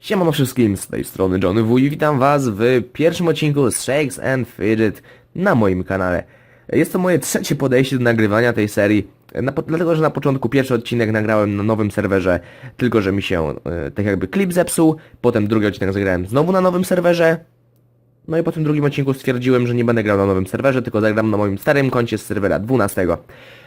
Siemano wszystkim, z tej strony Johnny W witam was w pierwszym odcinku Shakes and Fidget na moim kanale. Jest to moje trzecie podejście do nagrywania tej serii, na, dlatego że na początku pierwszy odcinek nagrałem na nowym serwerze, tylko że mi się e, tak jakby klip zepsuł, potem drugi odcinek zagrałem znowu na nowym serwerze, no i po tym drugim odcinku stwierdziłem, że nie będę grał na nowym serwerze, tylko zagram na moim starym koncie z serwera 12.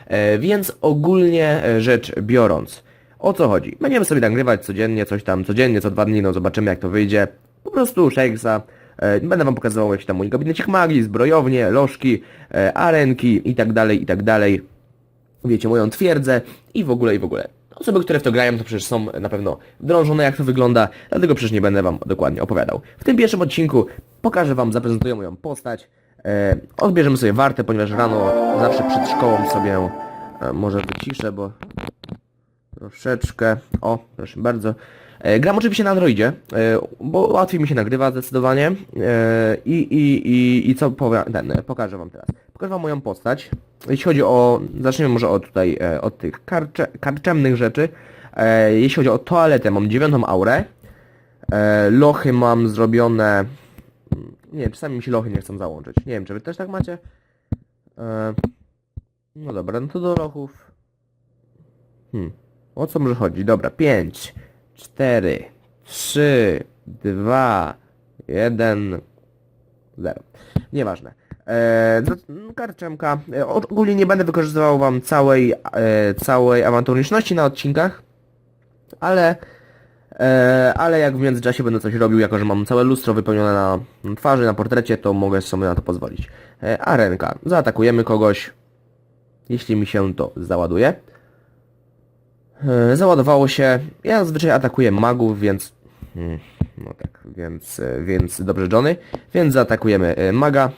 E, więc ogólnie rzecz biorąc, o co chodzi? Będziemy sobie nagrywać codziennie, coś tam, codziennie, co dwa dni, no zobaczymy jak to wyjdzie. Po prostu Shakesa. E, będę wam pokazywał jakiś tam mój gabinecik magii, zbrojownie, lożki, e, arenki i tak dalej, i tak dalej. Wiecie, moją twierdzę i w ogóle, i w ogóle. Osoby, które w to grają, to przecież są na pewno wdrążone, jak to wygląda, dlatego przecież nie będę wam dokładnie opowiadał. W tym pierwszym odcinku pokażę wam, zaprezentuję moją postać. E, odbierzemy sobie wartę, ponieważ rano zawsze przed szkołą sobie e, może wyciszę, bo troszeczkę. O, proszę bardzo. E, gram oczywiście na Androidzie, e, bo łatwiej mi się nagrywa zdecydowanie. E, I, i, i, i co powie, ten, pokażę wam teraz. Pokażę wam moją postać. Jeśli chodzi o, zacznijmy może od tutaj, od tych karcze, karczemnych rzeczy. Jeśli chodzi o toaletę, mam dziewiątą aurę. Lochy mam zrobione... mm, Nie wiem, czasami mi się lochy nie chcą załączyć. Nie wiem, czy wy też tak macie? No dobra, no to do lochów... Hmm. O co może chodzi? Dobra, 5, 4, 3, 2, 1, 0. Nieważne. Eee, z- karczemka. E, ogólnie nie będę wykorzystywał wam całej, e, całej awanturyczności na odcinkach, ale e, ale jak w międzyczasie będę coś robił, jako że mam całe lustro wypełnione na twarzy, na portrecie, to mogę sobie na to pozwolić. E, arenka. Zaatakujemy kogoś, jeśli mi się to załaduje. E, Załadowało się. Ja zazwyczaj atakuję magów, więc... Hmm, No tak, więc, e, więc dobrze Johnny. Więc zaatakujemy e, maga.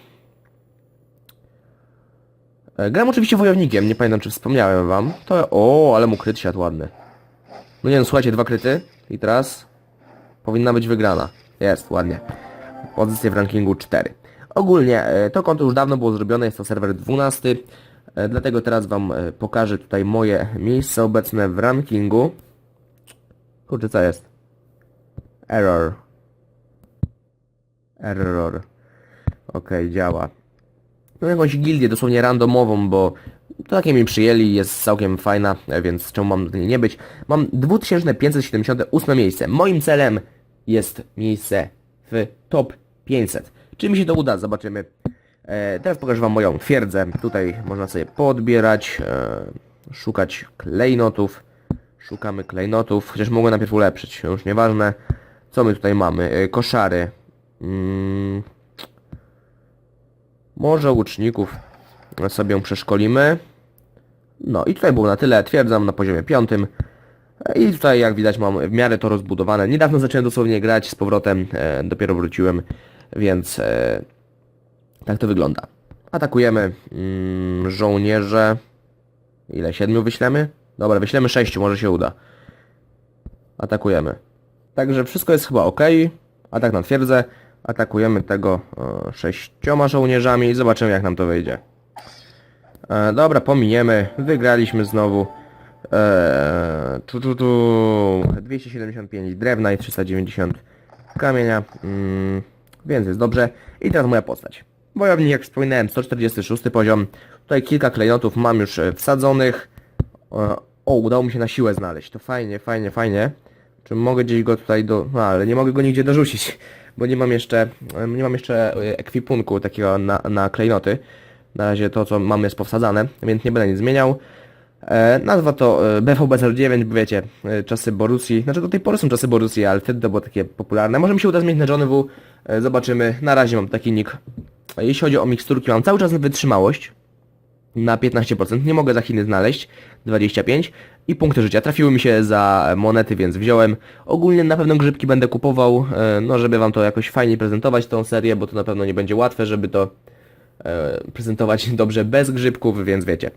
Gram oczywiście wojownikiem, nie pamiętam czy wspomniałem wam. To... O, ale mu kryt siadł ładny. No nie no, słuchajcie, dwa kryty. I teraz... Powinna być wygrana. Jest, ładnie. Pozycję w rankingu 4. Ogólnie to konto już dawno było zrobione, jest to serwer 12. E, Dlatego teraz wam e, pokażę tutaj moje miejsce obecne w rankingu. Kurczę, co jest? Error. Error. Okej, działa. Mam jakąś gildię dosłownie randomową, bo to takie mi przyjęli, jest całkiem fajna, e, więc czemu mam do niej nie być. Mam 2578 miejsce. Moim celem jest miejsce w top 500. Czy mi się to uda? Zobaczymy. E, teraz pokażę wam moją twierdzę. Tutaj można sobie podbierać, e, szukać klejnotów. Szukamy klejnotów, chociaż mogę najpierw ulepszyć, już nieważne. Co my tutaj mamy? E, koszary. Mm, może łuczników sobie przeszkolimy. No i tutaj było na tyle, twierdzam na poziomie piątym. I tutaj jak widać mam w miarę to rozbudowane. Niedawno zacząłem dosłownie grać z powrotem, e, dopiero wróciłem, więc tak to wygląda. Atakujemy mm, żołnierze. Ile? Siedmiu wyślemy? Dobra, wyślemy sześciu, może się uda. Atakujemy. Także wszystko jest chyba ok. Atak na twierdzę. Atakujemy tego e, sześcioma żołnierzami i zobaczymy jak nam to wyjdzie. E, dobra, pominiemy. Wygraliśmy znowu. E, tu, tu, tu. 275 drewna i 390 kamienia. Mm, więc jest dobrze. I teraz moja postać. Wojownik, jak wspominałem, 146 poziom. Tutaj kilka klejnotów mam już e, wsadzonych. E, O, udało mi się na siłę znaleźć. To fajnie, fajnie, fajnie. Czy mogę gdzieś go tutaj do... No, ale nie mogę go nigdzie dorzucić, bo nie mam jeszcze, e, nie mam jeszcze ekwipunku takiego na, na klejnoty. Na razie to, co mam jest powsadzane, więc nie będę nic zmieniał. E, nazwa to e, BVB09, bo wiecie, czasy Borussii, znaczy do tej pory są czasy Borussii, ale wtedy to było takie popularne. Może mi się uda zmienić na Johnny W, zobaczymy. Na razie mam taki nick. Jeśli chodzi o miksturki, mam cały czas wytrzymałość na 15%, nie mogę za Chiny znaleźć, 25 i punkty życia. Trafiły mi się za monety, więc wziąłem. Ogólnie na pewno grzybki będę kupował, e, no żeby wam to jakoś fajnie prezentować tą serię, bo to na pewno nie będzie łatwe, żeby to e, prezentować dobrze bez grzybków, więc wiecie.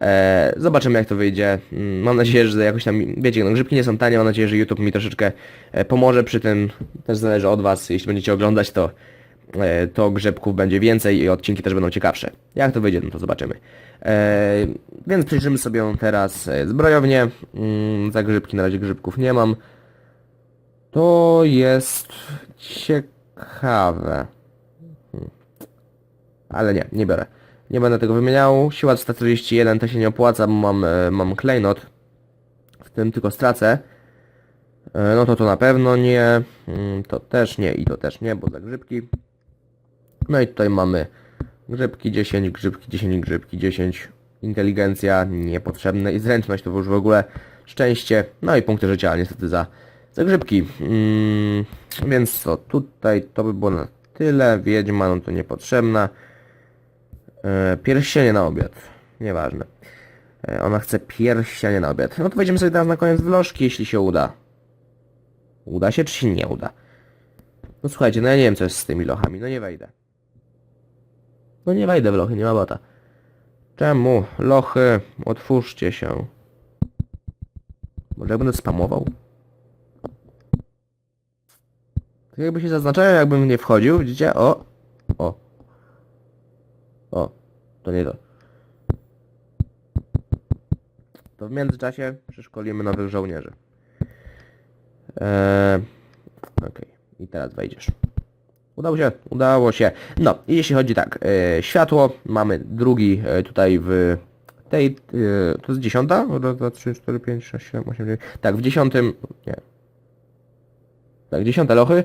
E, zobaczymy jak to wyjdzie. Mm, Mam nadzieję, że jakoś tam, wiecie, no grzybki nie są tanie, mam nadzieję, że YouTube mi troszeczkę pomoże przy tym. Też zależy od was, jeśli będziecie oglądać to to grzybków będzie więcej i odcinki też będą ciekawsze. Jak to wyjdzie, no to zobaczymy. E, więc przejrzymy sobie teraz e, zbrojownię. Mm, za grzybki na razie grzybków nie mam. To jest ciekawe. Hmm. Ale nie, nie biorę. Nie będę tego wymieniał. Siła 141 to się nie opłaca, bo mam, e, mam klejnot. W tym tylko stracę. E, No to to na pewno nie. Mm, To też nie i to też nie, bo za grzybki. No i tutaj mamy grzybki 10, grzybki 10, grzybki 10. Inteligencja niepotrzebne i zręczność to już w ogóle szczęście. No i punkty życia niestety za, za grzybki. Mm, więc co, tutaj to by było na tyle. Wiedźma no to niepotrzebna. E, pierścienie na obiad. Nieważne. E, ona chce pierścienie na obiad. No to wejdziemy sobie teraz na koniec wlożki, jeśli się uda. Uda się, czy się nie uda? No słuchajcie, no ja nie wiem co jest z tymi lochami, no nie wejdę. No nie wejdę w lochy, nie ma bota. Czemu? Lochy, otwórzcie się. Może jak będę spamował? To jakby się zaznaczają, jakbym nie wchodził, widzicie? O! O! O! To nie to. To w międzyczasie przeszkolimy nowych żołnierzy. Eee, Okej, i teraz wejdziesz. Udało się, udało się. No, i jeśli chodzi tak, e, światło, mamy drugi e, tutaj w tej, e, to jest dziesiąta? Raz, dwa, trzy, cztery, pięć, sześć, siedem, osiem, dziewięć. Tak, w dziesiątym, nie. Tak, dziesiąte lochy,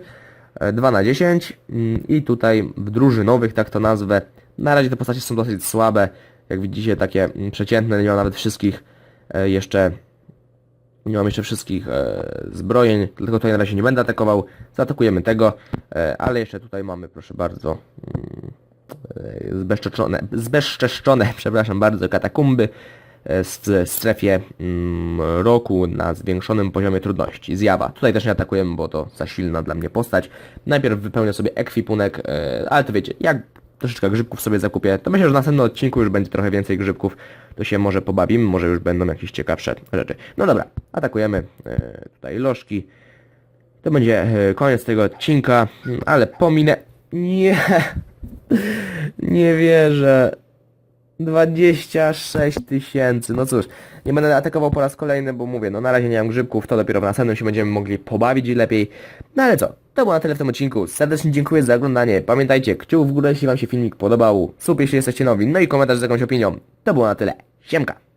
e, 2 na 10 mm, i tutaj w drużynowych, tak to nazwę. Na razie te postacie są dosyć słabe, jak widzicie takie mm, przeciętne, nie ma nawet wszystkich e, jeszcze nie mam jeszcze wszystkich e, zbrojeń, dlatego tutaj na razie nie będę atakował. Zaatakujemy tego, e, ale jeszcze tutaj mamy, proszę bardzo, mm, e, zbezczeszczone, zbezczeszczone, przepraszam bardzo, katakumby e, w strefie mm, roku na zwiększonym poziomie trudności. Zjawa. Tutaj też nie atakujemy, bo to za silna dla mnie postać. Najpierw wypełnię sobie ekwipunek, e, ale to wiecie, jak troszeczkę grzybków sobie zakupię, to myślę, że w następnym odcinku już będzie trochę więcej grzybków, to się może pobawimy, może już będą jakieś ciekawsze rzeczy. No dobra, atakujemy e, tutaj lożki. To będzie e, koniec tego odcinka, ale pominę... Nie, nie wierzę. 26 tysięcy, no cóż, nie będę atakował po raz kolejny, bo mówię, no na razie nie mam grzybków, to dopiero w następnym się będziemy mogli pobawić lepiej. No ale co, to było na tyle w tym odcinku, serdecznie dziękuję za oglądanie, pamiętajcie, kciuk w górę jeśli wam się filmik podobał, sub jeśli jesteście nowi, no i komentarz z jakąś opinią. To było na tyle, siemka!